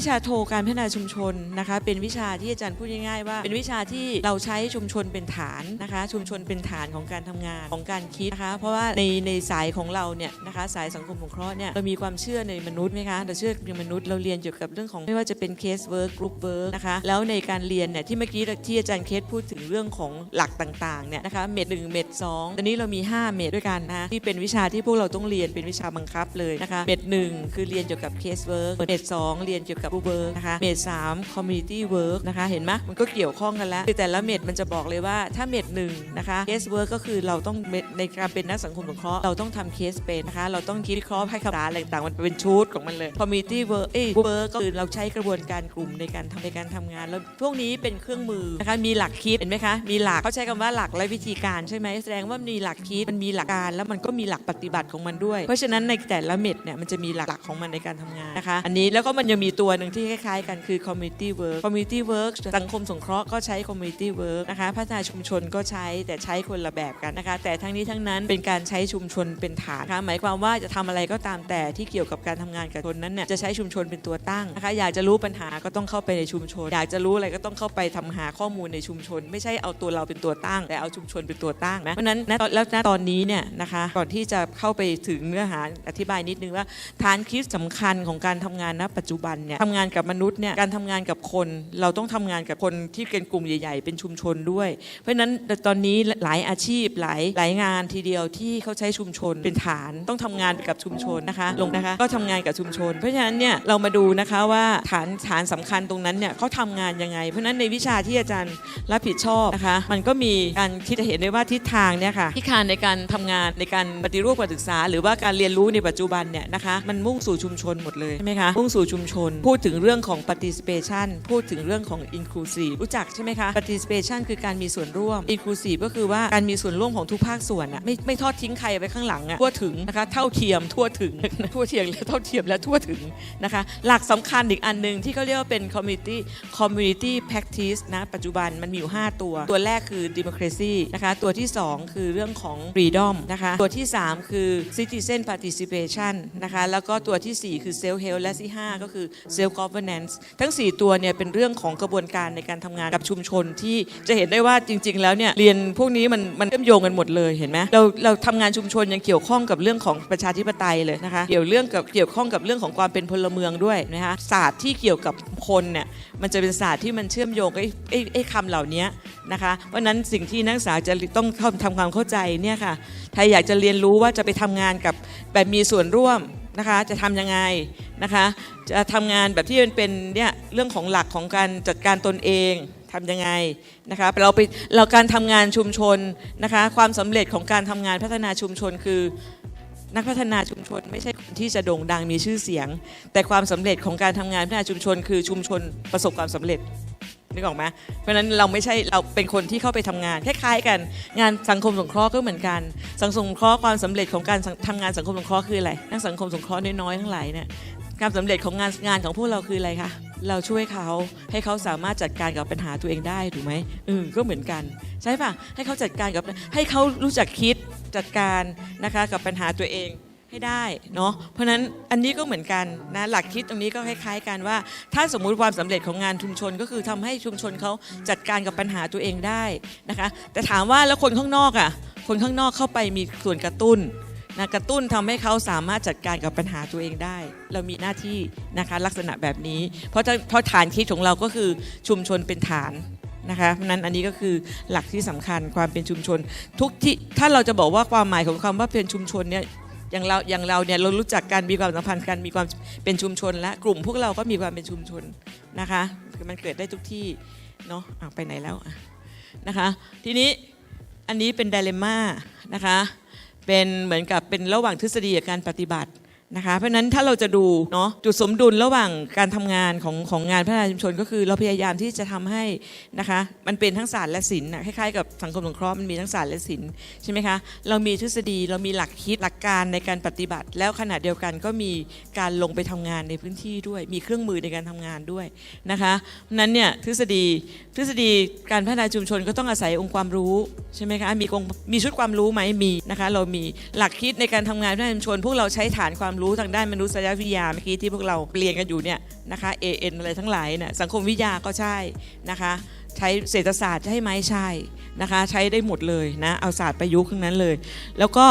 วิชาโทการพัฒนาชุมชนนะคะ เป็นวิชาที่อาจารย์พูดง่ายๆว่า เป็นวิชาที่เราใช้ชุมชนเป็นฐานนะคะ ชุมชนเป็นฐานของการทำงานของการคิดนะคะ เพราะว่าในในสายของเราเนี่ยนะคะสายสังคมสงเคราะห์เนี่ยเรามีความเชื่อในมนุษย์ไหมคะเราเชื่อในมนุษย์เราเรียนเกี่ยวกับเรื่องของไม่ว่าจะเป็นเคสเวิร์กกรุ๊ปเวิร์กนะคะแล้วในการเรียนเนี่ยที่เมื่อกี้ที่อาจารย์เคสพูดถึงเรื่องของหลักต่างๆเนี่ยนะคะเม็ดหนึ่งเม็ดสองตอนนี้เรามี 5 เม็ดด้วยกันนะคะที่เป็นวิชาที่พวกเราต้องเรียนเป็นวิชาบังคับเลยนะคะเม็ดหนึ่งคือเรียนเกี่ยวกับเคสเวิร์กเม็ดสองเรียนเกี่ยวกับกรุ๊ปเวิร์กนะคะเม็ดสามคอมมูนิตี้เวิร์กนะคะเห็นไหมมันก็เกี่ยวข้องกันแล้วคือแต่ละเม็ดมันจะบอกเลยว่าถ้าเม็ดหนึ่งนะคะเคสเวิร์กก็คือเราต้องเม็ดในการเป็นนักสังคมสงเคราะห์เราต้องทำเคสเป็นนะคะเราต้องคิดวิเคราะห์ให้คำถามอะไรต่างๆมันเป็นชุดของมันเลยคอมมูนิตี้เวิร์กเอ้เวิร์กก็คือเราใช้กระบวนการกลุ่มในการทำในการทำงาน แล้วพวกนี้เป็นเครื่องมือนะคะมีหลักคิดเห็นไหมคะมีหลักเขาใช้คำว่าหลักและวิธีการใช่ไหมแสดงว่ามีหลักคิดมันมีหลักการแล้วมันก็มีหลักปฏิบัติของมันด้วย เพราะฉะนั้นในแต่ละเม็ดเนี่ยมันจะมีหลักๆของมันในการทำงานนะคะ อันนี้แล้วก็มันยังมีตัวหนึ่งที่คล้ายๆกันคือ community work community work สังคมสงเคราะห์ก็ใช้ community work นะคะพัฒนาชุมชนก็ใช้แต่ใช้คนละแบบกันนะคะ แต่ทั้งนี้ทั้งนั้นเป็นการใช้ชุมชนเป็นฐานนะคะหมายความว่าจะทำอะไรก็ตามแต่ที่เกี่ยวกับการทำงานกับคนนั้นเนี่ยจะใช้ชุมชนเป็นตัวตั้งนะคะอยากจะรู้ปัญหาก็ต้องเข้าไปในชุมชน อยากจะรู้อะไรก็ต้องเข้าไปทำหาข้อมูลในชุมชน ไม่ใช่เอาตัวเราเป็นตัวตั้ง แต่เอาชุมชนเป็นตัวตั้งนะเพราะนั้นณตอนแล้วณตอนนี้เนี่ยนะคะก่อนที่จะเข้าไปถึงเนื้อหาอธิบายนิดนึงว่าฐานคิดสำคัญของการทำงานณปัจจุบันเนี่ยทำางานกับมนุษย์เนี่ยการทำงานกับคน เราต้องทำงานกับคนที่เป็นกลุ่มใหญ่ ๆ เป็นชุมชนด้วย เพราะฉะนั้นตอนนี้หลายอาชีพหลายหลายงานทีเดียวที่เขาใช้ชุมชนเป็นฐานต้องทำงานกับชุมชนนะคะลงนะคะก็ทำงานกับชุมชน เพราะฉะนั้นเนี่ยเรามาดูนะคะว่าฐานฐานสำคัญตรงนั้นเนี่ยเขาทำงานยังไง เพราะฉะนั้นในวิชาที่อาจารย์รับผิดชอบนะคะมันก็มีการที่จะเห็นได้ว่าทิศทางเนี่ยค่ะทิศทางในการทำงานในการปฏิรูปการศึกษา หรือว่าการเรียนรู้ในปัจจุบันเนี่ยนะคะมันมุ่งสู่ชุมชนหมดเลยใช่ไหมคะมุ่งสู่ชุมชนพูดถึงเรื่องของ participation พูดถึงเรื่องของ inclusive รู้จักใช่ไหมคะ participation คือการมีส่วนร่วม inclusive ก็คือว่าการมีส่วนร่วมของทุกภาคส่วนอะไม่ไม่ทอดทิ้งใครไว้ข้างหลังอะทั่วถึงนะคะเท่าเทียมทั่วถึงทั่วเทียมและเท่าเทียมและทั่วถึงนะคะหลักสำคัญอีกอันหนึ่งที่เขาเรียกว่าเป็น community community practice นะปัจจุบันมันมีอยู่ 5 ตัว ตัวแรกคือ democracy นะคะตัวที่ 2 คือเรื่องของ freedom นะคะตัวที่ 3 คือ citizen participation นะคะแล้วก็ตัวทีสี่4 คือ self help และที่ 5 ก็คือ self governance ทั้ง 4 ตัวเนี่ยเป็นเรื่องของกระบวนการในการทำงานกับชุมชนที่จะเห็นได้ว่าจริง ๆ แล้วเนี่ยเรียนพวกนี้มันมันเชื่อมโยงกันหมดเลยเห็นไหมเราเราทำงานชุมชนยังเกี่ยวข้องกับเรื่องของประชาธิปไตยเลยนะคะเกี่ยวเรื่องกับเกี่ยวข้องกับเรื่องของความเป็นพลเมืองด้วยนะคะศาสตร์ที่เกี่ยวกับคนเนี่ยมันจะเป็นศาสตร์ที่มันเชื่อมโยงไอ้ไอ้ไอ้คำเหล่านี้นะคะเพราะนั้นสิ่งที่นักศึกษาจะต้องเข้าทำความเข้าใจเนี่ยค่ะใครอยากจะเรียนรู้ว่าจะไปทำงานกับแบบมีส่วนร่วมนะคะจะทำยังไง นะคะจะทำงานแบบที่มันเป็นเนี่ยเรื่องของหลักของการจัดการตนเองทำยังไงนะคะเราไปเราการทำงานชุมชนนะคะความสำเร็จของการทำงานพัฒนาชุมชนคือนักพัฒนาชุมชนไม่ใช่คนที่จะโด่งดังมีชื่อเสียง แต่ความสำเร็จของการทำงานพัฒนาชุมชน คือชุมชนประสบความสำเร็จนึกออกไหมเพราะนั้นเราไม่ใช่เราเป็นคนที่เข้าไปทำงานคล้ายๆกัน งานสังคมสงเคราะห์ก็เหมือนกัน สังคมสงเคราะห์ความสำเร็จของการทำงานสังคมสงเคราะห์คืออะไรนักสังคมสงเคราะห์น้อยๆทั้งหลายเนี่ย การสำเร็จของงานงานของพวกเราคืออะไรคะเราช่วยเขาให้เขาสามารถจัดการกับปัญหาตัวเองได้ถูกไหมเออก็เหมือนกัน ใช่ปะให้เขาจัดการกับให้เขารู้จักคิดจัดการนะคะกับปัญหาตัวเองให้ได้เนาะเพราะนั้นอันนี้ก็เหมือนกันนะหลักคิดตรงนี้ก็คล้ายๆกันว่า ถ้าสมมุติความสำเร็จของงานชุมชนก็คือทำให้ชุมชนเขาจัดการกับปัญหาตัวเองได้นะคะ แต่ถามว่าแล้วคนข้างนอกอะคนข้างนอกเข้าไปมีส่วนกระตุ้น นะกระตุ้นทำให้เขาสามารถจัดการกับปัญหาตัวเองได้ เรามีหน้าที่นะคะลักษณะแบบนี้ เพราะเพราะฐานคิดของเราก็คือชุมชนเป็นฐานนะคะเพราะนั้นอันนี้ก็คือหลักที่สำคัญความเป็นชุมชน ทุกที่ถ้าเราจะบอกว่าความหมายของคำว่าเป็นชุมชนเนี่ยอย่างเราอย่างเราเนี่ยเรารู้จักกันมีความสัมพันธ์กันมีความเป็นชุมชน และกลุ่มพวกเราก็มีความเป็นชุมชนนะคะคือมันเกิดได้ทุกที่เนาะไปไหนแล้วนะคะ ทีนี้อันนี้เป็นไดเลม่านะคะ เป็นเหมือนกับเป็นระหว่างทฤษฎีกับการปฏิบัติ นะคะเพราะนั้นถ้าเราจะดูเนาะจุดสมดุลระหว่างการทำงานของของงานพัฒนาชุมชน ก็คือเราพยายามที่จะทำให้นะคะมันเป็นทั้งศาสตร์และศิลป์คล้ายๆกับสังคมสงเคราะห์มันมีทั้งศาสตร์และศิลป์ใช่ไหมคะเรามีทฤษฎีเรามีหลักคิดหลักการในการปฏิบัติ แล้วขณะเดียวกันก็มีการลงไปทำงานในพื้นที่ด้วย มีเครื่องมือในการทำงานด้วยนะคะเพราะนั้นเนี่ยทฤษฎีทฤษฎีการพัฒนาชุมชนก็ต้องอาศัยองค์ความรู้ใช่ไหมคะมีองค์มีชุดความรู้ไหมมีนะคะเรามีหลักคิดในการทำงานพัฒนาชุมชน พวกเราใช้ฐานความรู้ทางด้านมนุษยวิทยาเมื่อกี้ที่พวกเราเรียนกันอยู่เนี่ยนะคะ AN อะไรทั้งหลายเนี่ยสังคมวิทยาก็ใช่นะคะใช้เศรษฐศาสตร์ใช่ไหมใช่นะคะใช้ได้หมดเลยนะเอาศาสตร์ประยุกต์ทั้งนั้นเลย แล้วก็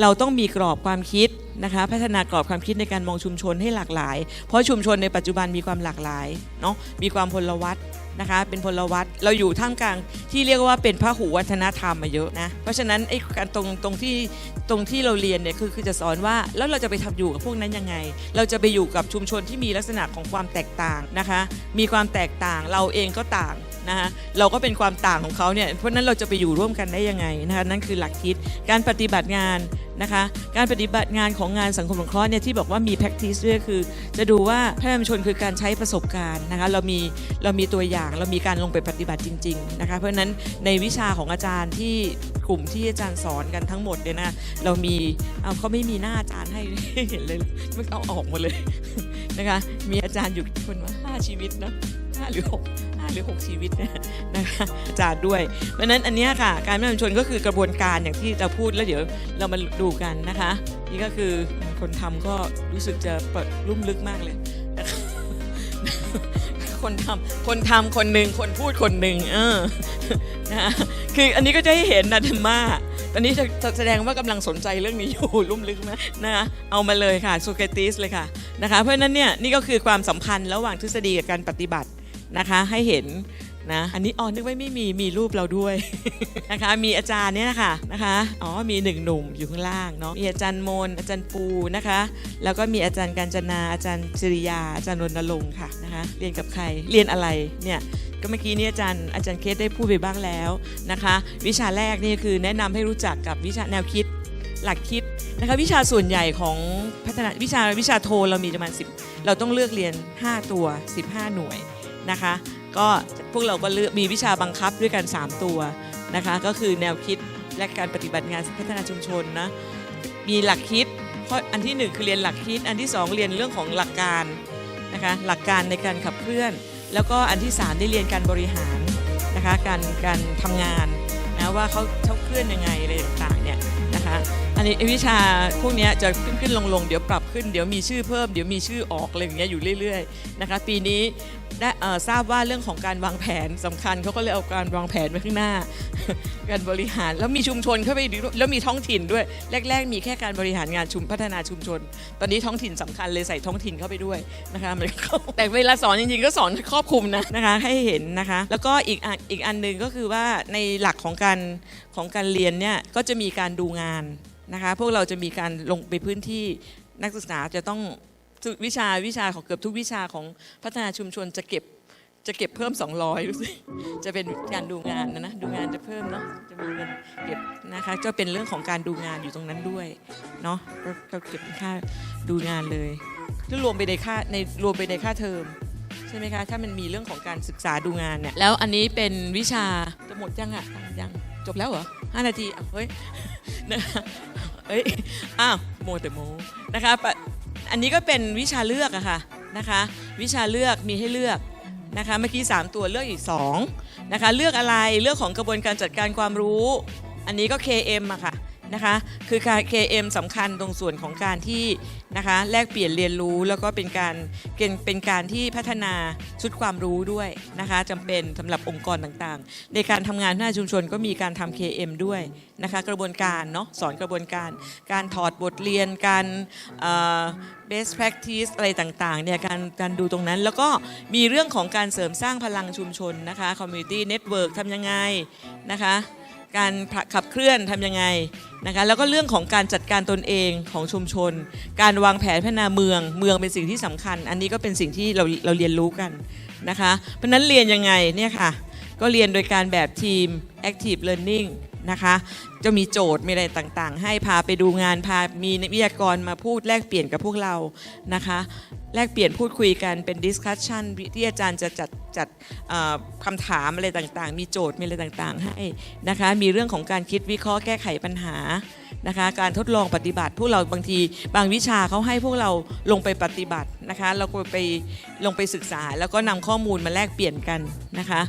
เราต้องมีกรอบความคิดนะคะพัฒนากรอบความคิดในการมองชุมชนให้หลากหลาย เพราะชุมชนในปัจจุบันมีความหลากหลายเนาะมีความพลวัต นะคะ เป็นพลวัตเราอยู่ท่ามกลางที่เรียกว่าเป็นพระหูวัฒนธรรมมาเยอะนะ เพราะฉะนั้นไอ้การตรงตรงที่ตรงที่เราเรียนเนี่ยคือคือจะสอนว่าแล้วเราจะไปทำอยู่กับพวกนั้นยังไง เราจะไปอยู่กับชุมชนที่มีลักษณะของความแตกต่างนะคะ มีความแตกต่างเราเองก็ต่างนะคะเราก็เป็นความต่างของเขาเนี่ยเพราะฉะนั้นเราจะไปอยู่ร่วมกันได้ยังไงนะคะนั่นคือหลักคิดการปฏิบัติงาน นะคะการปฏิบัติงานของงานสังคมสงเคราะห์เนี่ยที่บอกว่ามี practice ด้วยคือ จะดูว่าพัฒนาชุมชนคือการใช้ประสบการณ์นะคะเรามีเรามีตัวอย่างเรามีการลงไปปฏิบัติจริงๆนะคะเพราะฉะนั้นในวิชาของอาจารย์ที่กลุ่มที่อาจารย์สอนกันทั้งหมดเนี่ยนะเรามีเอาเขาไม่มีหน้าอาจารย์ให้เห็นเลยไม่เอาออกหมดเลยนะคะมีอาจารย์อยู่คนว่าห้าชีวิตนะห้าหรือหก ห้าหรือหกชีวิตเนี่ยนะคะอาจารย์ด้วย เพราะนั้นอันนี้ค่ะ การพัฒนาชุมชนก็คือกระบวนการอย่างที่จะพูดแล้วเดี๋ยวเรามาดูกันนะคะ นี่ก็คือคนทำก็รู้สึกจะเปิดลุ่มลึกมากเลยนะคะคนทำคนทำคนหนึ่งคนพูดคนหนึ่งเออนะคะคืออันนี้ก็จะให้เห็นนะธรรมาตอนนี้จะแสดงว่ากำลังสนใจเรื่องนี้อยู่ลุ่มลึกไหมนะคะเอามาเลยค่ะโซเคติสเลยค่ะนะคะเพราะฉะนั้นเนี่ยนี่ก็คือความสัมพันธ์ระหว่างทฤษฎีกับการปฏิบัติ นะคะให้เห็นนะอันนี้อ๋อนึกว่าไม่มีมีรูปเราด้วย นะคะ มีอาจารย์เนี่ยนะคะนะคะอ๋อมีหนึ่งหนุ่มอยู่ข้างล่างเนาะมีอาจารย์มนอาจารย์ปูนะคะ แล้วก็มีอาจารย์การจนาอาจารย์จริยาอาจารย์รณรงค่ะนะคะ เรียนกับใครเรียนอะไรเนี่ยก็เมื่อกี้นี้อาจารย์อาจารย์เคสได้พูดไปบ้างแล้วนะคะ วิชาแรกนี่คือแนะนำให้รู้จักกับวิชาแนวคิดหลักคิดนะคะวิชาส่วนใหญ่ของพัฒนาวิชาวิชาโทเรามีประมาณ10 เราต้องเลือกเรียน 5 ตัว 15 หน่วย นะคะ ก็พวกเราก็เลือกมีวิชาบังคับด้วยกัน 3 ตัวนะคะ ก็คือแนวคิดและการปฏิบัติงานพัฒนาชุมชนนะมีหลักคิดข้ออันที่หนึ่งคือเรียนหลักคิด อันที่สองเรียนเรื่องของหลักการนะคะหลักการในการขับเคลื่อน แล้วก็อันที่สามได้เรียนการบริหารนะคะการการทำงานนะว่าเขาเขาเคลื่อนยังไงอะไรต่างๆเนี่ยนะคะอันนี้วิชาพวกนี้จะขึ้นขึ้นลงลงๆเดี๋ยวปรับขึ้นเดี๋ยวมีชื่อเพิ่มเดี๋ยวมีชื่อออกอะไรอย่างเงี้ยอยู่เรื่อยๆนะคะปีนี้ได้ทราบว่าเรื่องของการวางแผนสำคัญเขาก็เลยเอาการวางแผนไว้ข้างหน้า การบริหารแล้วมีชุมชนเข้าไปด้วยแล้วมีท้องถิ่นด้วย แรก ๆ มีแค่การบริหารงานชุมพัฒนาชุมชน ตอนนี้ท้องถิ่นสำคัญเลยใส่ท้องถิ่นเข้าไปด้วยนะคะมันก็แต่เวลาสอนจริงๆก็สอนครอบคลุมนะนะคะให้เห็นนะคะ แล้วก็อีกอีกอันหนึ่งก็คือว่าในหลักของการของการเรียนเนี่ยก็จะมีการดูงาน นะคะพวกเราจะมีการลงไปพื้นที่นักศึกษาจะต้องวิชาวิชาของเกือบทุกวิชาของพัฒนาชุมชนจะเก็บจะเก็บเพิ่ม 200รู้สึกจะเป็นการดูงานนะนะดูงานจะเพิ่มเนาะจะมีเงินเก็บนะคะก็เป็นเรื่องของการดูงานอยู่ตรงนั้นด้วยเนาะก็เก็บค่าดูงานเลยก็รวมไปในค่าในรวมไปในค่าเทอมใช่ไหมคะถ้ามันมีเรื่องของการศึกษาดูงานเนี่ยแล้วอันนี้เป็นวิชาจะหมดยังอะยังจบแล้วเหรอห้านาทีอะเฮ้ยนะคะ เอ้ย อ้าวโมแต่โมนะคะปะอันนี้ก็เป็นวิชาเลือกอะค่ะนะคะ วิชาเลือกมีให้เลือกนะคะเมื่อกี้ 3 ตัวเลือกอีก2นะคะเลือกอะไรเลือกของกระบวนการจัดการความรู้ อันนี้ก็ KM อะค่ะ นะคะ คือการ KM สำคัญตรงส่วนของการที่นะคะแลกเปลี่ยนเรียนรู้แล้วก็เป็นการเป็นการที่พัฒนาชุดความรู้ด้วยนะคะจำเป็นสำหรับองค์กรต่างๆ ในการทำงานหน้าชุมชนก็มีการทำ KM ด้วยนะคะกระบวนการเนาะสอนกระบวนการ การถอดบทเรียนการ best practice อะไรต่างๆเนี่ยการการดูตรงนั้นแล้วก็มีเรื่องของการเสริมสร้างพลังชุมชนนะคะ community network ทำยังไงนะคะ การขับเคลื่อนทำยังไงนะคะแล้วก็เรื่องของการจัดการตนเองของชุมชน การวางแผนพัฒนาเมืองเมืองเป็นสิ่งที่สำคัญ อันนี้ก็เป็นสิ่งที่เราเราเรียนรู้กันนะคะเพราะฉะนั้นเรียนยังไงเนี่ยค่ะก็เรียนโดยการแบบทีม active learning นะคะ จะมีโจทย์มีอะไรต่างๆ ให้พาไปดูงานพามีวิทยากรมาพูดแลกเปลี่ยนกับพวกเรานะคะ แลกเปลี่ยนพูดคุยกันเป็นดิสคัชชันที่อาจารย์จะจัดจัดคำถามอะไรต่างๆ มีโจทย์มีอะไรต่างๆ ให้นะคะ มีเรื่องของการคิดวิเคราะห์แก้ไขปัญหา นะคะ การทดลองปฏิบัติ พวกเราบางทีบางวิชาเขาให้พวกเราลงไปปฏิบัตินะคะ เราก็ไปลงไปศึกษา แล้วก็นำข้อมูลมาแลกเปลี่ยนกันนะคะ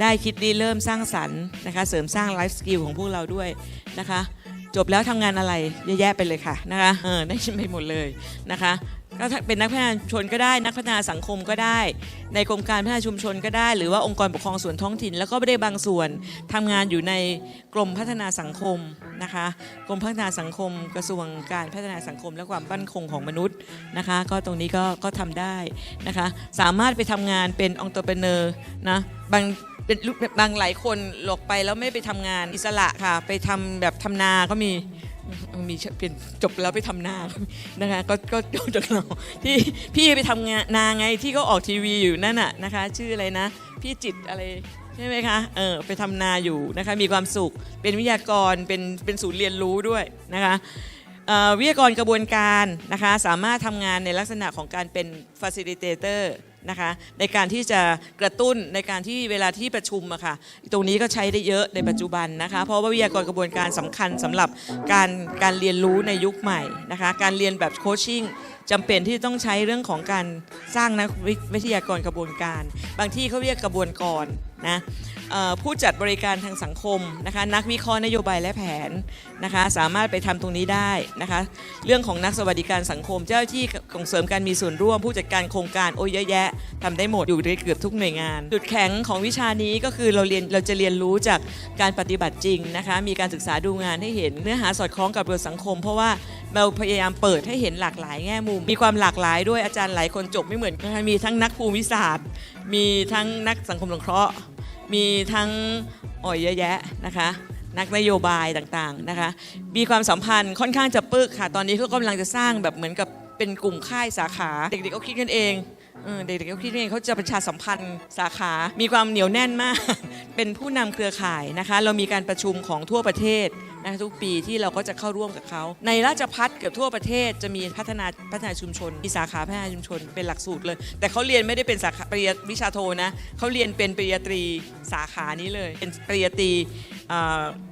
ได้คิดดีเริ่มสร้างสรรค์นะคะ เสริมสร้างไลฟ์สกิลของพวกเราด้วยนะคะ จบแล้วทำงานอะไรเยอะแยะไปเลยค่ะนะคะเออได้ไปหมดเลยนะคะ ก็ถ้าเป็นนักพัฒนาชุมชนก็ได้ นักพัฒนาสังคมก็ได้ ในกรมการพัฒนาชุมชนก็ได้ หรือว่าองค์กรปกครองส่วนท้องถิ่น แล้วก็ไม่ได้บางส่วนทำงานอยู่ในกรมพัฒนาสังคมนะคะกรมพัฒนาสังคม กระทรวงการพัฒนาสังคม และความมั่นคงของมนุษย์นะคะ ก็ตรงนี้ก็ก็ทำได้นะคะ สามารถไปทำงานเป็นองค์ประเนอร์นะบาง เป็นลูกบางหลายคนหลอกไปแล้วไม่ไปทำงานอิสระค่ะ ไปทำแบบทำนาก็มีมีเป็นจบแล้วไปทำนานะคะก็ก็ก็จากเราที่พี่ไปทำงานนาไงที่เขาออกทีวีอยู่นั่นน่ะนะคะ ชื่ออะไรนะ พี่จิตอะไรใช่ไหมคะเออไปทำนาอยู่นะคะมีความสุขเป็นวิทยากรเป็นเป็นศูนย์เรียนรู้ด้วยนะคะเอ่อวิทยากรกระบวนการนะคะสามารถทำงานในลักษณะของการเป็น facilitator นะคะในการที่จะกระตุ้นในการที่เวลาที่ประชุมอะค่ะตรงนี้ก็ใช้ได้เยอะในปัจจุบันนะคะเพราะว่าวิทยากรกระบวนการสำคัญสำหรับการการเรียนรู้ในยุคใหม่นะคะการเรียนแบบโคชชิ่งจำเป็นที่ต้องใช้เรื่องของการสร้างนักวิวิทยากรกระบวนการ บางที่เขาเรียกกระบวนกร นะผู้จัดบริการทางสังคมนะคะนักวิเคราะห์นโยบายและแผนนะคะสามารถไปทำตรงนี้ได้นะคะเรื่องของนักสวัสดิการสังคม เจ้าหน้าที่ส่งเสริมการมีส่วนร่วม ผู้จัดการโครงการโอ้ยเยอะแยะทำได้หมดอยู่ในเกือบทุกหน่วยงาน จุดแข็งของวิชานี้ก็คือเราเรียนเราจะเรียนรู้จากการปฏิบัติจริงนะคะมีการศึกษาดูงานให้เห็นเนื้อหาสอดคล้องกับบทสังคม เพราะว่าเราพยายามเปิดให้เห็นหลากหลายแง่มุม มีความหลากหลายด้วยอาจารย์หลายคนจบไม่เหมือนกันมีทั้งนักภูมิศาสตร์ มีทั้งนักสังคมสงเคราะห์ มีทั้งอ่อยเยอะแยะนะคะนักนโยบายต่างๆนะคะ มีความสัมพันธ์ค่อนข้างจะปึกค่ะ ตอนนี้เขากำลังจะสร้างแบบเหมือนกับเป็นกลุ่มค่ายสาขา เด็กๆก็คิดกันเองเด็กๆก็คิดกันเองเขาจะประชาสัมพันธ์สาขา มีความเหนียวแน่นมาก เป็นผู้นำเครือข่ายนะคะ เรามีการประชุมของทั่วประเทศ นะทุกปีที่เราก็จะเข้าร่วมกับเขา ในราชพัฒเกือบทั่วประเทศจะมีพัฒนาพัฒนาชุมชนมีสาขาพัฒนาชุมชนเป็นหลักสูตรเลย แต่เขาเรียนไม่ได้เป็นสาขาปริญญาวิชาโทนะเขาเรียนเป็นปริญญาตรีสาขานี้เลย เป็นปริญญาตรี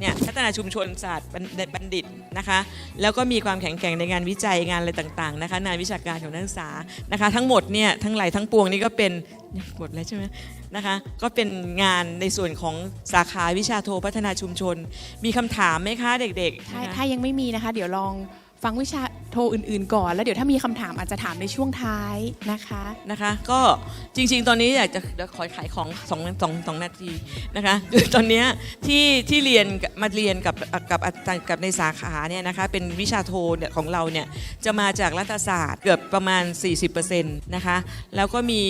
เนี่ยพัฒนาชุมชนศาสตร์บัณฑิต นะคะแล้วก็มีความแข็งแกร่งในงานวิจัยงานอะไรต่างๆนะคะงานวิชาการของนักศึกษานะคะทั้งหมดเนี่ยทั้งหลายทั้งปวงนี่ก็เป็นหมดแล้วใช่ไหมนะคะก็เป็นงานในส่วนของสาขาวิชาโทพัฒนาชุมชน มีคำถามไหมคะเด็กๆถ้าถ้ายังไม่มีนะคะ เดี๋ยวลองฟังวิชา โทรอื่น ๆ ก่อน แล้วเดี๋ยวถ้ามีคำถามอาจจะถามในช่วงท้ายนะคะนะคะ ก็จริง ๆ ตอนนี้อยากจะขอขายของสองสองสองนาทีนะคะคือตอนเนี้ยที่ที่เรียนมาเรียนกับกับอาจารย์กับในสาขาเนี่ยนะคะเป็นวิชาโทเนี่ยของเราเนี่ยจะมาจากรัฐศาสตร์เกือบประมาณ 40%นะคะแล้วก็มี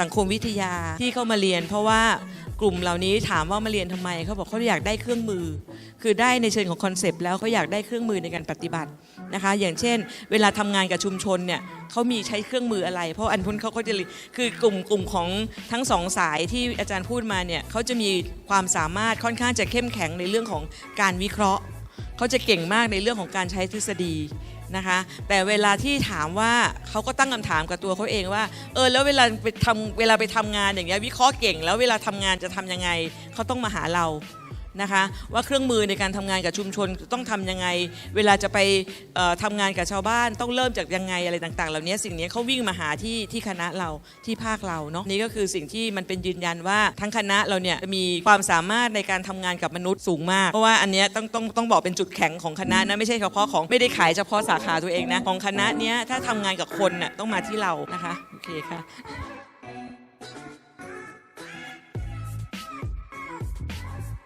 สังคมวิทยาที่เข้ามาเรียน เพราะว่า กลุ่มเหล่านี้ถามว่ามาเรียนทำไมเขาบอกเขาอยากได้เครื่องมือ คือได้ในเชิงของคอนเซปต์แล้วเขาอยากได้เครื่องมือในการปฏิบัตินะคะ อย่างเช่น เวลาทำงานกับชุมชนเนี่ยเขามีใช้เครื่องมืออะไร เพราะอันพุนเขาก็จะคือกลุ่มกลุ่มของทั้งสองสายที่อาจารย์พูดมาเนี่ยเขาจะมีความสามารถค่อนข้างจะเข้มแข็งในเรื่องของการวิเคราะห์เขาจะเก่งมากในเรื่องของการใช้ทฤษฎี นะคะ แต่เวลาที่ถามว่าเขาก็ตั้งคำถามกับตัวเขาเองว่าเออแล้วเวลาไปทำเวลาไปทำงานอย่างเงี้ยวิเคราะห์เก่ง แล้วเวลาทำงานจะทำยังไงเขาต้องมาหาเรา นะคะว่าเครื่องมือในการทำงานกับชุมชนต้องทำยังไง เวลาจะไปเอ่อทำงานกับชาวบ้านต้องเริ่มจากยังไงอะไรต่างๆ เหล่านี้สิ่งนี้เขาวิ่งมาหาที่ที่คณะเราที่ภาคเราเนาะนี่ก็คือสิ่งที่มันเป็นยืนยันว่าทั้งคณะเราเนี่ยมีความสามารถในการทำงานกับมนุษย์สูงมาก เพราะว่าอันเนี้ยต้องต้องต้องบอกเป็นจุดแข็งของคณะนะไม่ใช่เฉพาะของไม่ได้ขายเฉพาะสาขาตัวเองนะของคณะเนี้ยถ้าทำงานกับคนน่ะต้องมาที่เรานะคะโอเคค่ะ